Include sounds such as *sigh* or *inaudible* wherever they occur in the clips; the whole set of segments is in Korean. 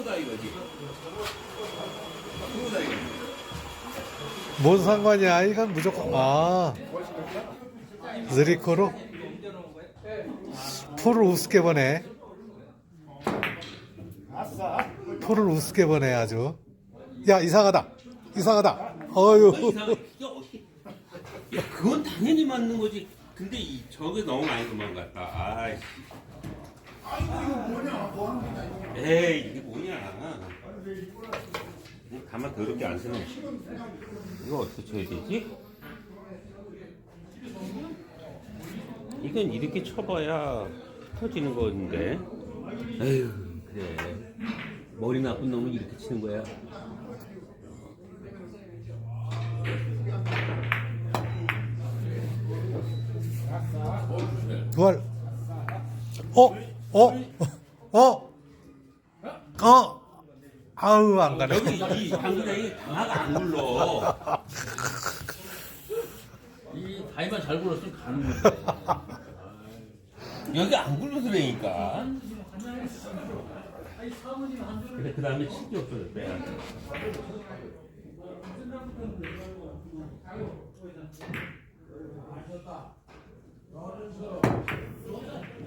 프로다 이거지. 프로다 이거. 뭔 상관이야? 이건 무조건 아 느리코로 풀을 우습게 보네. 풀을 우습게 보네 아주. 야 이상하다. 이상하다. 어유. 이상해. 야, 그건 당연히 맞는 거지. 근데 이 저게 너무 많이 도망갔다. 아이씨. 에이 이게 뭐냐? 이거 가만 더럽게 안 쓰네. 이거 어떻게 쳐야 되지? 이건 이렇게 쳐봐야 터지는 건데. 에휴 그래. 머리 나쁜 놈은 이렇게 치는 거야. 두알. 어? 어? *laughs* 어? 어? 아우 안 가네. 여기 이 당구장이 강화가 안 굴러. 이 다이만 잘 굴렀으면 가는 건데. 여기 안 굴러서라니까. 근데 그 다음에 칠게 없어졌대.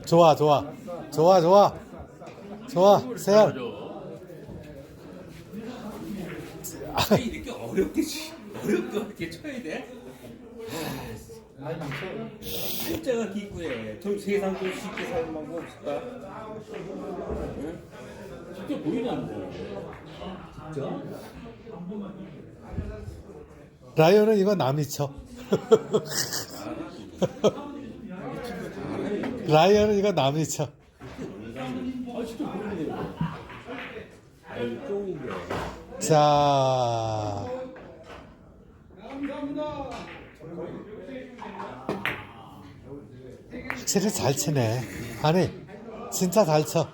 좋아 좋아 좋아 좋아 좋아 세연. 아, 이렇게 어렵게 치, 어렵게 어렵게 쳐야 돼? 진짜가 기구해. 좀 세상 좀 쉽게 사는 방법 없을까? 진짜 보이냐고. 진짜? 라이언은 이거 남이 쳐. 라이언은 이거 남이 쳐. 아 진짜 보이네. 쫑이게. 자. 확실히 잘 치네. 아니, 진짜 잘 쳐.